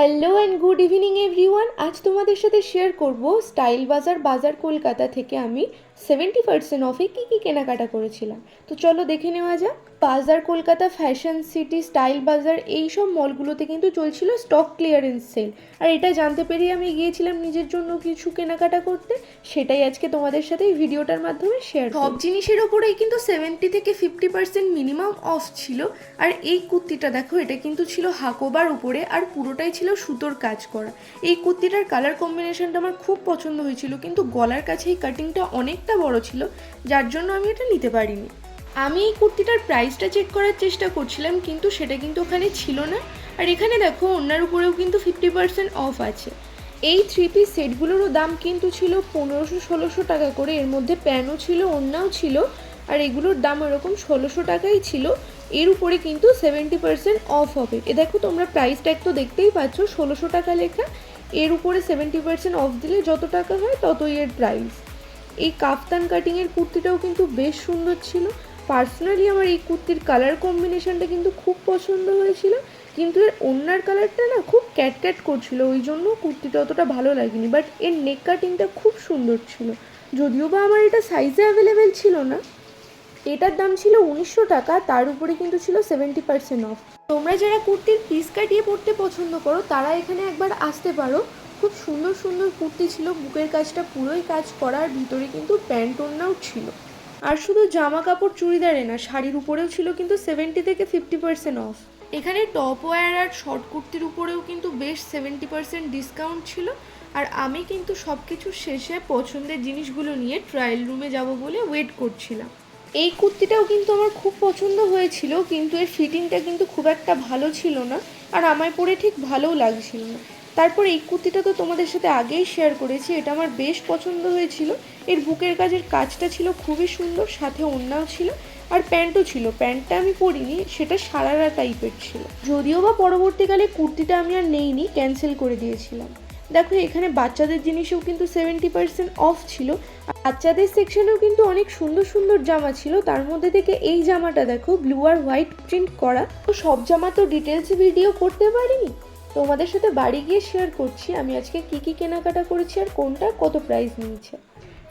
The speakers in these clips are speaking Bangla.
Hello and good evening everyone আজ তোমাদের সাথে শেয়ার করব স্টাইল বাজার বাজার কলকাতা থেকে আমি সেভেন্টি পার্সেন্ট অফে কী কী কেনাকাটা করেছিলাম? তো চলো দেখে নেওয়া যাক। বাজার, কলকাতা ফ্যাশন সিটি স্টাইল বাজার এই সব মলগুলোতে কিন্তু চলছিল স্টক ক্লিয়ারেন্স সেল আর এটা জানতে পেরে আমি গিয়েছিলাম নিজের জন্য কিছু কেনাকাটা করতে। সেটাই আজকে তোমাদের সাথে এই ভিডিওটার মাধ্যমে শেয়ার সব জিনিসের ওপরেই কিন্তু সেভেন্টি থেকে ফিফটি পার্সেন্ট মিনিমাম অফ ছিল। আর এই কুর্তিটা দেখো, এটা কিন্তু ছিল হাকোবার উপরে আর পুরোটাই ছিল সুতোর কাজ করা। এই কুর্তিটার কালার কম্বিনেশনটা আমার খুব পছন্দ হয়েছিল, কিন্তু গলার কাছে এই কাটিংটা অনেকটা বড় ছিল, যার জন্য আমি এটা নিতে পারিনি। আমি এই কুর্তিটার প্রাইসটা চেক করার চেষ্টা করছিলাম, কিন্তু সেটা কিন্তু ওখানে ছিল না। আর এখানে দেখো অন্যার উপরেও কিন্তু ফিফটি পার্সেন্ট অফ আছে। এই থ্রি পিস সেটগুলোরও দাম কিন্তু ছিল পনেরোশো, ষোলোশো টাকা করে। এর মধ্যে প্যানও ছিল অন্যাও ছিল, আর এগুলোর দাম ওরকম ষোলোশো টাকাই ছিল। এর উপরে কিন্তু সেভেন্টি পার্সেন্ট অফ হবে। এ দেখো, তোমরা প্রাইস ট্যাগ তো দেখতেই পাচ্ছ, ষোলোশো টাকা লেখা। এর উপরে সেভেন্টি পার্সেন্ট অফ দিলে যত টাকা হয় ততই এর প্রাইস এই কাফতান কাটিংয়ের কুর্তিটাও কিন্তু বেশ সুন্দর ছিল। পার্সোনালি আমার এই কুর্তির কালার কম্বিনেশনটা কিন্তু খুব পছন্দ হয়েছিল। কিন্তু এর ওড়নার কালারটা না খুব ক্যাট ক্যাট করছিল, ওই জন্য কুর্তিটা অতটা ভালো লাগেনি। বাট এর নেক কাটিংটা খুব সুন্দর ছিল। যদিও বা আমার এটা সাইজে অ্যাভেলেবেল ছিল না, এটার দাম ছিল উনিশশো টাকা, তার উপরে কিন্তু ছিল সেভেন্টি পার্সেন্ট অফ তোমরা যারা কুর্তির পিস কাটিয়ে পড়তে পছন্দ করো, তারা এখানে একবার আসতে পারো। খুব সুন্দর সুন্দর কুর্তি ছিল। বুকের কাজটা পুরোই কাজ করার, ভিতরে কিন্তু প্যান্ট ওড়নাও ছিল। আর শুধু জামা কাপড় চুড়িদারে না, শাড়ির উপরেও ছিল কিন্তু সেভেন্টি থেকে ফিফটি পার্সেন্ট অফ এখানে টপ ওয়্যার আর শর্ট কুর্তির উপরেও কিন্তু বেশ সেভেন্টি পার্সেন্ট ডিসকাউন্ট ছিল। আর আমি কিন্তু সব কিছু শেষে পছন্দের জিনিসগুলো নিয়ে ট্রায়াল রুমে যাব বলে ওয়েট করছিলাম। এই কুর্তিটাও কিন্তু আমার খুব পছন্দ হয়েছিল, কিন্তু এর ফিটিংটা কিন্তু খুব একটা ভালো ছিল না। আর আমায় পরে ঠিক ভালোও লাগছিল না। তারপর এই কুর্তিটা তো তোমাদের সাথে আগেই শেয়ার করেছি, এটা আমার বেশ পছন্দ হয়েছিল। এর বুকের কাজের কাজটা ছিল খুবই সুন্দর, সাথে অন্যাও ছিল, আর প্যান্টও ছিল। প্যান্টটা আমি পরিনি, সেটা সারারা টাইপের ছিল। যদিও বা পরবর্তীকালে কুর্তিটা আমি আর নেইনি ক্যান্সেল করে দিয়েছিলাম। দেখো, এখানে বাচ্চাদের জিনিসেও কিন্তু সেভেন্টি পার্সেন্ট অফ ছিল। বাচ্চাদের সেকশনেও কিন্তু অনেক সুন্দর সুন্দর জামা ছিল। তার মধ্যে থেকে এই জামাটা দেখো ব্লু আর হোয়াইট প্রিন্ট করা। তো সব জামা তো ডিটেলস ভিডিও করতে পারিনি? তোমাদের সাথে বাড়ি গিয়ে শেয়ার করছি। আমি আজকে কি কি কেনাকাটা করেছি আর কোনটা, কত প্রাইস নিয়েছে?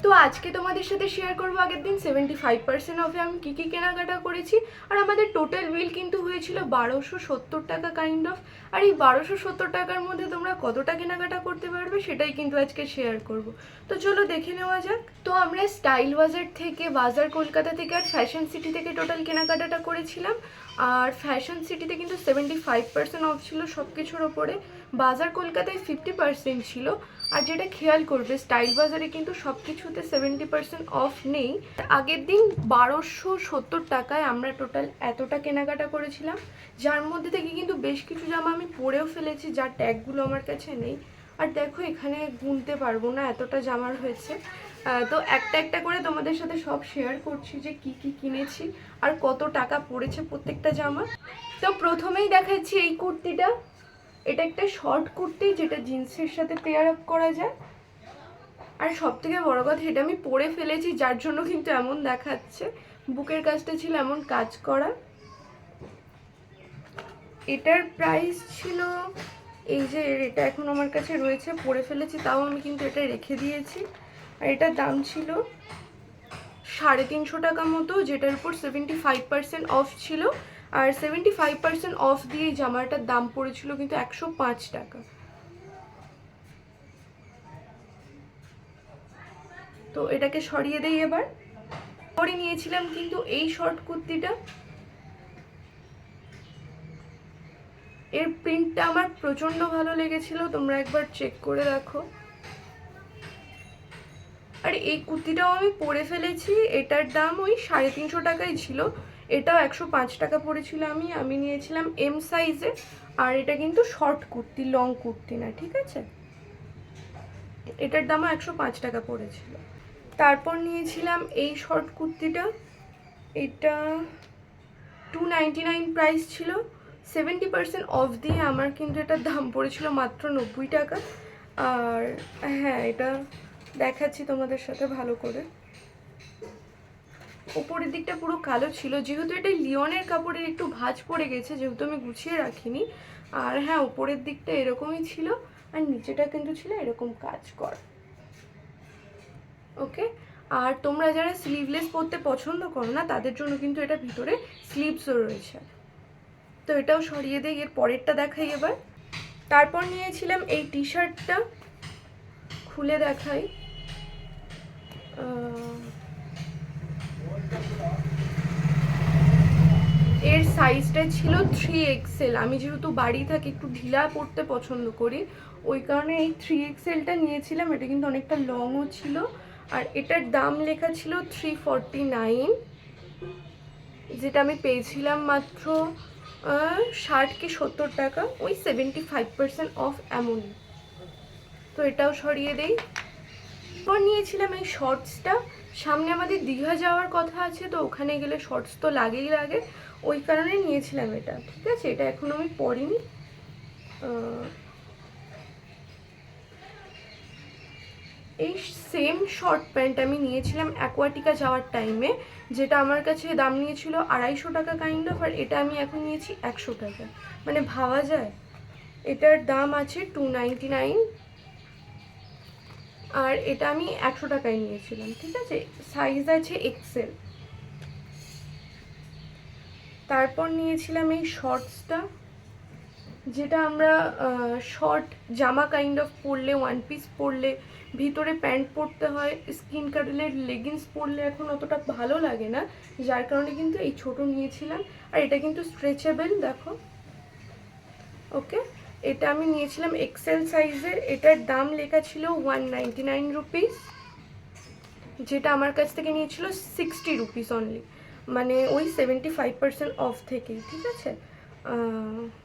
তো আজকে তোমাদের সাথে শেয়ার করব আগের দিন সেভেন্টি ফাইভ পার্সেন্ট অফে আমি কী কী কেনাকাটা করেছি। আর আমাদের টোটাল বিল কিন্তু হয়েছিল বারোশো সত্তর টাকা কাইন্ড অফ আর এই বারোশো সত্তর টাকার মধ্যে তোমরা কতটা কেনাকাটা করতে পারবে সেটাই কিন্তু আজকে শেয়ার করব। তো চলো দেখে নেওয়া যাক। তো আমরা স্টাইল বাজার থেকে, বাজার কলকাতা থেকে আর ফ্যাশন সিটি থেকে টোটাল কেনাকাটাটা করেছিলাম। আর ফ্যাশন সিটিতে কিন্তু সেভেন্টি ফাইভ পার্সেন্ট অফ ছিল সব কিছুর ওপরে। বাজার কলকাতায় ফিফটি পার্সেন্ট ছিল। আর যেটা খেয়াল করবে স্টাইল বাজারে কিন্তু সব কিছুতে সেভেন্টি পার্সেন্ট অফ নেই। আগের দিন বারোশো সত্তর টাকায় আমরা টোটাল এতটা কেনাকাটা করেছিলাম। যার মধ্যে থেকে কিন্তু বেশ কিছু জামা আমি পরেও ফেলেছি, যার ট্যাগগুলো আমার কাছে নেই। আর দেখো, এখানে গুনতে পারব না, এতটা জামার হয়েছে। তো একটা একটা করে তোমাদের সাথে সব শেয়ার করছি যে কি কি কিনেছি আর কত টাকা পড়েছে প্রত্যেকটা জামা। তো প্রথমেই দেখাচ্ছি এই কুর্তিটা। এটা একটা শর্ট কুর্তি যেটা জিন্সের সাথে পেয়ার আপ করা যায়। আর সব থেকে বড় কথা, এটা আমি পরে ফেলেছি, যার জন্য কিন্তু এমন দেখাচ্ছে। বুকের কাজটা ছিল এমন কাজ করা। এটার প্রাইস ছিল, এই যে এটা এখন আমার কাছে রয়েছে, পরে ফেলেছি, তাও আমি কিন্তু এটা রেখে দিয়েছি। আর এটার দাম ছিল সাড়ে তিনশো টাকা মতো, যেটার উপর সেভেন্টি ফাইভ পার্সেন্ট অফ ছিল। আর সেভেন্টি ফাইভ পার্সেন্ট অফ দিয়ে জামাটার দাম পড়েছিল কিন্তু একশো পাঁচ টাকা। তো এটাকে সরিয়ে দেই এবার। পরে নিয়েছিলাম কিন্তু এই শর্ট কুর্তিটা। এর প্রিন্টটা আমার প্রচণ্ড ভালো লেগেছিল, তোমরা একবার চেক করে দেখো। আর এই কুর্তিটাও আমি পরে ফেলেছি, এটার দাম ওই সাড়ে তিনশো টাকাই ছিল। এটাও একশো পাঁচ টাকা পড়েছিল আমি আমি নিয়েছিলাম এম সাইজে আর এটা কিন্তু শর্ট কুর্তি লং কুর্তি না, ঠিক আছে? এটার দামও একশো পাঁচ টাকা পড়েছিল। তারপর নিয়েছিলাম এই শর্ট কুর্তিটা, এটা টু নাইন প্রাইস ছিল। সেভেন্টি পার্সেন্ট অফ দিয়ে আমার কিন্তু এটার দাম পড়েছিল মাত্র নব্বই টাকা। আর হ্যাঁ এটা দেখাচ্ছি তোমাদের সাথে ভালো করে। উপরের দিকটা পুরো কালো ছিল, যেহেতু এটা লিওনের কাপড়ের একটু ভাঁজ পড়ে গেছে, যেহেতু আমি গুছিয়ে রাখিনি। আর হ্যাঁ উপরের দিকটা এরকমই ছিল, আর নিচেটা কিন্তু ছিল এরকম কাজ কর। ওকে? আর তোমরা যারা স্লিভলেস পরতে পছন্দ করো না, তাদের জন্য কিন্তু এটা ভিতরে স্লিভসও রয়েছে। তো এটাও সরিয়ে দিই এর পরেরটা দেখাই এবার। তারপর নিয়েছিলাম এই টি শার্টটা খুলে দেখাই। এর সাইজটা ছিল থ্রি এক্সেল আমি যেহেতু বাড়ি থাকি, একটু ঢিলা পড়তে পছন্দ করি। ওই কারণে এই থ্রি এক্সেলটা নিয়েছিলাম। এটা কিন্তু অনেকটা লংও ছিল। আর এটার দাম লেখা ছিল থ্রি ফর্টি নাইন যেটা আমি পেয়েছিলাম মাত্র ষাট কি সত্তর টাকা। ওই সেভেন্টি ফাইভ পার্সেন্ট অফ এমনই তো এটাও সরিয়ে দেই। এরপর নিয়েছিলাম এই শর্টসটা সামনে আমাদের দীঘা যাওয়ার কথা আছে, তো ওখানে গেলে শর্টস তো লাগেই লাগে। ওই কারণে নিয়েছিলাম এটা, ঠিক আছে? এটা এখন আমি পরিনি। এই সেম শর্ট প্যান্ট আমি নিয়েছিলাম অ্যাকোয়াটিকা যাওয়ার টাইমে যেটা আমার কাছে দাম নিয়েছিল আড়াইশো টাকা কাইন্ড অফ আর এটা আমি এখন নিয়েছি একশো টাকা। মানে ভাবা যায়? এটার দাম আছে টু নাইনটি নাইন আর এটা আমি একশো টাকায় নিয়েছিলাম, ঠিক আছে? সাইজ আছে এক্সেল তারপর নিয়েছিলাম এই শর্টসটা যেটা আমরা শর্ট জামা কাইন্ড অফ পরলে ওয়ান পিস পরলে, ভিতরে প্যান্ট পরতে হয় স্কিন কাটলের লেগিংস পরলে এখন অতটা ভালো লাগে না, যার কারণে কিন্তু এই ছোট নিয়েছিলাম। আর এটা কিন্তু স্ট্রেচেবল দেখো। ওকে এটা আমি নিয়েছিলাম এক্সেল সাইজের এটার দাম লেখা ছিল ওয়ান নাইনটি নাইন রুপিস যেটা আমার কাছ থেকে নিয়েছিল সিক্সটি রুপিস অনলি মানে ওই সেভেন্টি ফাইভ পার্সেন্ট অফ থেকেই, ঠিক আছে?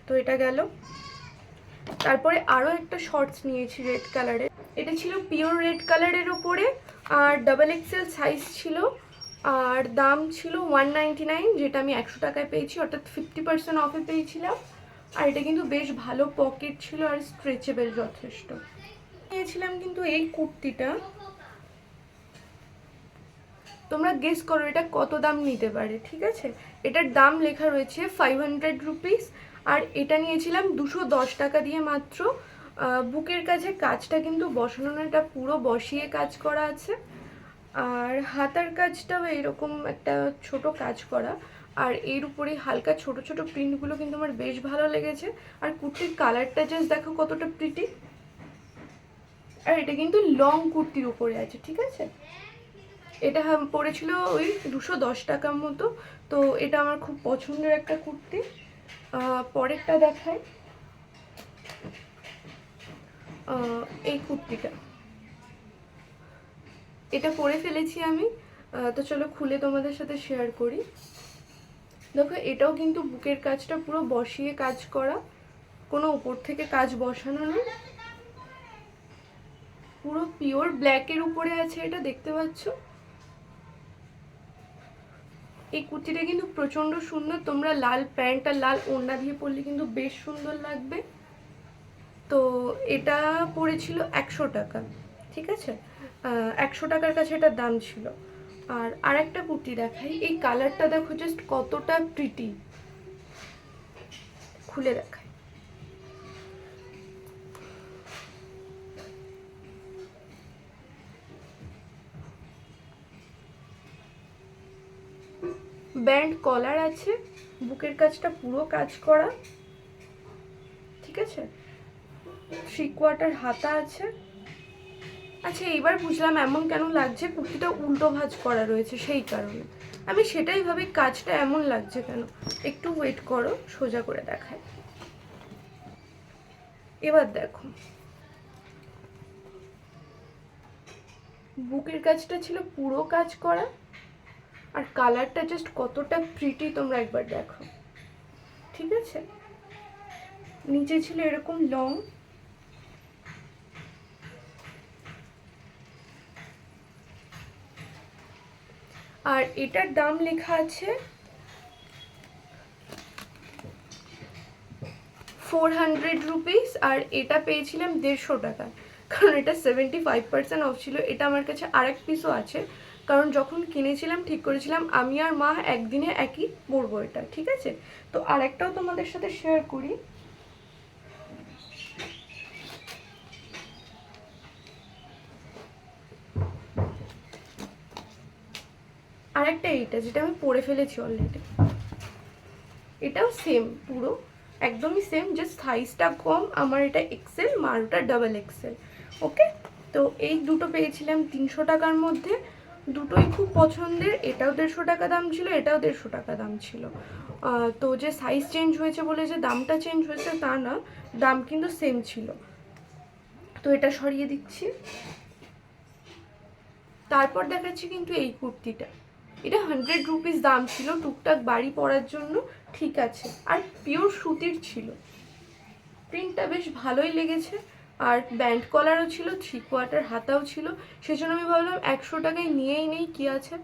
তো এটা গেল। তারপরে আরও একটা শর্টস নিয়েছি রেড কালারের এটা ছিল পিওর রেড কালারের ওপরে আর ডাবল এক্সেল সাইজ ছিল, আর দাম ছিল ওয়ান নাইন যেটা আমি একশো টাকায় পেয়েছি, অর্থাৎ ফিফটি পার্সেন্ট অফে পেয়েছিলাম। আর এটা কিন্তু বেশ ভালো পকেট ছিল আর স্ট্রেচেবল যথেষ্ট। নিয়েছিলাম কিন্তু এই কুর্তিটা। তোমরা গেস করো এটা কত দাম নিতে পারে, ঠিক আছে? এটার দাম লেখা রয়েছে ফাইভ হান্ড্রেড রুপিস আর এটা নিয়েছিলাম দুশো দশ টাকা দিয়ে মাত্র। বুকের কাছে কাজটা কিন্তু বসানো না, এটা পুরো বসিয়ে কাজ করা আছে। আর হাতার কাজটাও এরকম একটা ছোট কাজ করা। আর এর উপরে হালকা ছোট ছোট প্রিন্টগুলো কিন্তু আমার বেশ ভালো লেগেছে। আর কুর্তির কালারটা জাস্ট দেখো কতটা প্রিটি আর এটা কিন্তু লং কুর্তির উপরে আছে, ঠিক আছে? এটা হাম- পড়েছিল ওই দুশো দশ টাকার মতো। তো এটা আমার খুব পছন্দের একটা কুর্তি। পরেরটা দেখায় এই কুর্তিটা। এটা পরে ফেলেছি আমি। তো চলো খুলে তোমাদের সাথে শেয়ার করি। দেখো, এটাও কিন্তু বুকের কাজটা পুরো বসিয়ে কাজ করা। কোনো উপর থেকে কাজ বসানো নেই পুরো পিওর ব্ল্যাকের উপরে আছে এটা, দেখতে পাচ্ছ? এই কুর্তিটা কিন্তু প্রচণ্ড সুন্দর। তোমরা লাল প্যান্ট আর লাল ওড়না দিয়ে পরলে কিন্তু বেশ সুন্দর লাগবে। তো এটা পড়েছিল একশো টাকা, ঠিক আছে? একশো টাকার কাছে এটার দাম ছিল। আর আরেকটা কুর্তি দেখাই। এই কালারটা দেখো জাস্ট কতটা প্রিটি খুলে দেখাই। ব্যান্ড কলার আছে, বুকের কাজটা পুরো কাজ করা। ঠিক আছে? থ্রি কোয়ার্টার হাতা আছে। আচ্ছা এইবার বুঝলাম এমন কেন লাগছে? কুর্তিটা উল্টো ভাঁজ করা রয়েছে সেই কারণে। আমি সেটাই ভাবি, কাজটা এমন লাগছে কেন? একটু ওয়েট করো, সোজা করে দেখায় এবার দেখো। বুকের কাজটা ছিল পুরো কাজ করা, আর কালারটা জাস্ট কতটা প্রিটি তোমরা একবার দেখো। ঠিক আছে? নিচে ছিল এরকম লং আর এটার দাম লেখা আছে ফোর হান্ড্রেড রুপিস, আর এটা পেয়েছিলাম দেড়শো টাকা। কারণ এটা সেভেন্টি ফাইভ পার্সেন্ট অফ ছিল। এটা আমার কাছে আরেক পিসও আছে। কারণ যখন কিনেছিলাম, ঠিক করেছিলাম, আমি আর মা একদিনে একই পরবো এটা, ঠিক আছে? তো আরেকটাও তোমাদের সাথে শেয়ার করি। আর একটা এইটা, যেটা আমি পরে ফেলেছি অলরেডি এটাও সেম পুরো একদমই সেম জাস্ট সাইজটা কম, আমার এটা এক্সেল মারুটা ডাবল এক্সেল ওকে তো এই দুটো পেয়েছিলাম তিনশো টাকার মধ্যে। দুটোই খুব পছন্দের, এটাও দেড়শো টাকা দাম ছিল, এটাও দেড়শো টাকা দাম ছিল। তো যে সাইজ চেঞ্জ হয়েছে বলে যে দামটা চেঞ্জ হয়েছে, তা না, দাম কিন্তু সেম ছিল। তো এটা সরিয়ে দিচ্ছি। তারপর দেখাচ্ছি কিন্তু এই কুর্তিটা। এটা হান্ড্রেড রুপিস দাম ছিল, টুকটাক বাড়ি পরার জন্য ঠিক আছে। আর পিওর সুতির ছিল। প্রিন্টটা বেশ ভালোই লেগেছে। আর ব্যান্ড কলারও ছিল থ্রি কোয়ার্টার হাতাও ছিল। সেজন্য আমি ভাবলাম একশো টাকায় নিয়েই নেই কি আছে।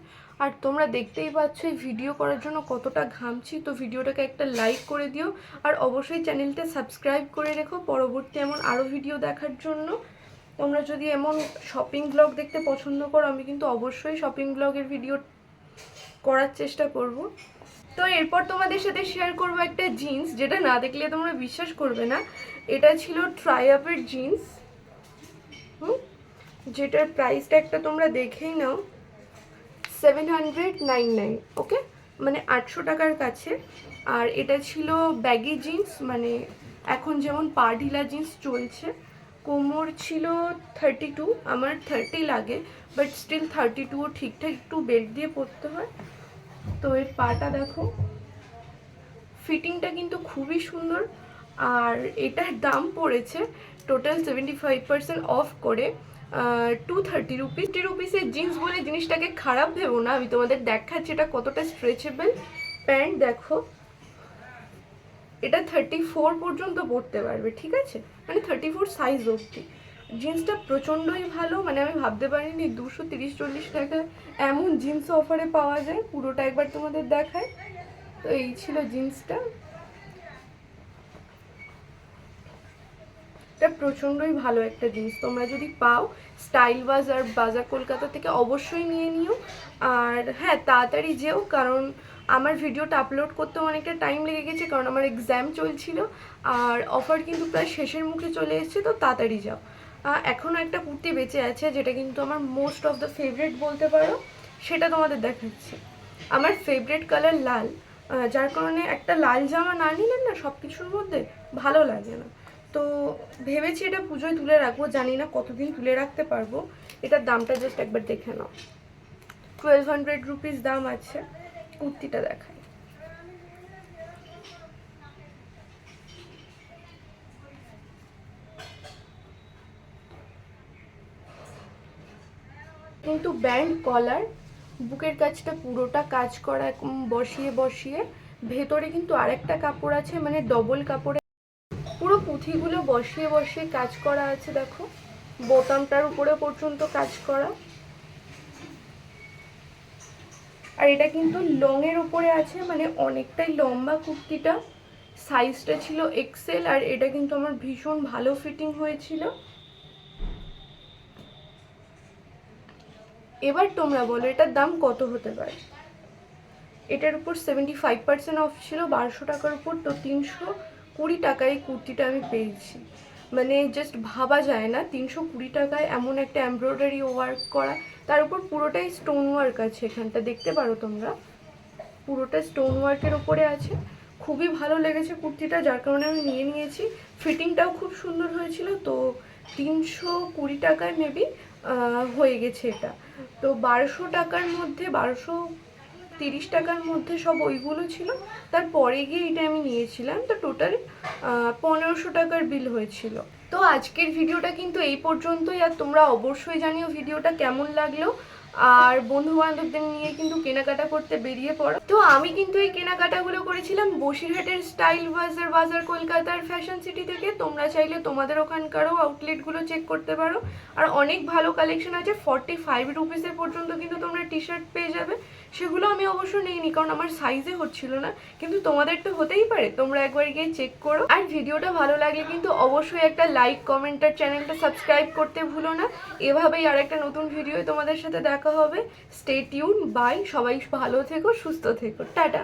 আর তোমরা দেখতেই পাচ্ছ এই ভিডিও করার জন্য কতটা ঘামছি। তো ভিডিওটাকে একটা লাইক করে দিও। আর অবশ্যই চ্যানেলটা সাবস্ক্রাইব করে রেখো পরবর্তী এমন আরও ভিডিও দেখার জন্য। তোমরা যদি এমন শপিং ব্লগ দেখতে পছন্দ করো, আমি কিন্তু অবশ্যই শপিং ব্লগের ভিডিও করার চেষ্টা করব। তো এরপর তোমাদের সাথে শেয়ার করব একটা জিন্স যেটা না দেখলে তোমরা বিশ্বাস করবে না। এটা ছিল ট্রাই আপের জিন্স হুম? যেটার প্রাইসটা একটা তোমরা দেখেই নাও। Seven hundred nine nine okay মানে আটশো টাকার কাছে। আর এটা ছিল ব্যাগি জিন্স মানে এখন যেমন পা ঢিলা জিন্স চলছে। কোমর ছিল থার্টি টু আমার থার্টি লাগে বাট স্টিল থার্টি টুও ঠিকঠাক একটু বেল্ট দিয়ে পরতে হয়। তো এর পাটা দেখো। ফিটিংটা কিন্তু খুবই সুন্দর। আর এটার দাম পড়েছে total seventy five percent off করে টু থার্টি রুপিস টি রুপিসের জিন্স বলে জিনিসটাকে খারাপ ভেবো না। আমি তোমাদের দেখাচ্ছি এটা কতটা স্ট্রেচেবল প্যান্ট দেখো, এটা থার্টি ফোর পর্যন্ত পড়তে পারবে, ঠিক আছে? মানে থার্টি ফোর সাইজ অবধি। জিন্সটা প্রচণ্ডই ভালো মানে আমি ভাবতে পারিনি দুশো তিরিশ চল্লিশ টাকা এমন জিন্স অফারে পাওয়া যায়। পুরোটা একবার তোমাদের দেখায় তো এই ছিল জিন্সটা। এটা প্রচণ্ডই ভালো একটা জিনিস। তোমরা যদি পাও, স্টাইল বাজার বাজার কলকাতা থেকে অবশ্যই নিয়ে নিও। আর হ্যাঁ তাড়াতাড়ি যেও, কারণ আমার ভিডিওটা আপলোড করতে অনেকটা টাইম লেগে গেছে, কারণ আমার এক্সাম চলছিল। আর অফার কিন্তু প্রায় শেষের মুখে চলে এসেছে, তো তাড়াতাড়ি যাও। এখনও একটা কুর্তি বেঁচে আছে, যেটা কিন্তু আমার মোস্ট অফ দ্য ফেভারিট বলতে পারো, সেটা তোমাদের দেখাচ্ছি। আমার ফেভারিট কালার লাল। যার কারণে একটা লাল জামা না নিলে না সব কিছুর মধ্যে ভালো লাগে না। তো ভেবেছি এটা পুজোয় তুলে রাখব, জানি না কতদিন তুলে রাখতে পারব। এটার দামটা জাস্ট একবার দেখে নাও। টুয়েলভ হান্ড্রেড রুপিস দাম আছে, কুর্তিটা দেখাই। কিন্তু ব্যান্ড কলার বুকের কাজটা পুরোটা কাজ করা বসিয়ে বসিয়ে, ভেতরে কিন্তু আরেকটা কাপড় আছে মানে ডবল কাপড়ে। পুরো পুঁথিগুলো বসিয়ে বসিয়ে কাজ করা আছে, দেখো। বোতামটার উপরে পর্যন্ত কাজ করা। আর এটা কিন্তু লংয়ের উপরে আছে মানে অনেকটাই লম্বা কুর্তিটা। সাইজটা ছিল এক্সেল আর এটা কিন্তু আমার ভীষণ ভালো ফিটিং হয়েছিল। এবার তোমরা বলো, এটার দাম কত হতে পারে? এটার উপর সেভেন্টি ফাইভ পার্সেন্ট অফ ছিল, বারোশো টাকার উপর তো তিনশো কুড়ি টাকায় কুর্তিটা আমি পেয়েছি। মানে জাস্ট ভাবা যায় না, তিনশো কুড়ি টাকায় এমন একটা এমব্রয়ডারি ওয়ার্ক করা, তার উপর পুরোটাই স্টোন ওয়ার্ক আছে এখানটা, দেখতে পারো তোমরা। পুরোটা স্টোন ওয়ার্কের ওপরে আছে। খুবই ভালো লেগেছে কুর্তিটা, যার কারণে আমি নিয়ে নিয়েছি। ফিটিংটাও খুব সুন্দর হয়েছিল, তো তিনশো কুড়ি টাকায় মেবি হয়ে গেছে এটা। তো বারোশো টাকার মধ্যে, বারোশো তিরিশ টাকার মধ্যে সব ওইগুলো ছিল। তারপরে গিয়ে এটা আমি নিয়েছিলাম। তো টোটাল পনেরোশো টাকার বিল হয়েছিল। তো আজকের ভিডিওটা কিন্তু এই পর্যন্তই। আর তোমরা অবশ্যই জানিও ভিডিওটা কেমন লাগল। আর বন্ধু বান্ধবদের নিয়ে কিন্তু কেনাকাটা করতে বেরিয়ে পড়ো। তো আমি কিন্তু এই কেনাকাটাগুলো করেছিলাম। বসিরহাটের স্টাইল বাজার বাজার কলকাতার ফ্যাশন সিটি থেকে। তোমরা চাইলে তোমাদের ওখানকারও আউটলেটগুলো চেক করতে পারো। আর অনেক ভালো কালেকশন আছে। ফর্টি ফাইভ রুপিসের পর্যন্ত কিন্তু তোমরা টি শার্ট পেয়ে যাবে। সেগুলো আমি অবশ্য নিইনি, কারণ আমার সাইজে হচ্ছিল না। কিন্তু তোমাদের তো হতেই পারে, তোমরা একবার গিয়ে চেক করো। আর ভিডিওটা ভালো লাগলে কিন্তু অবশ্যই একটা লাইক কমেন্ট আর চ্যানেলটা সাবস্ক্রাইব করতে ভুলো না। এভাবেই আর একটা নতুন ভিডিও তোমাদের সাথে দেখা হবে। স্টে টিউন বাই সবাই ভালো থেকো, সুস্থ থেকো, টাটা।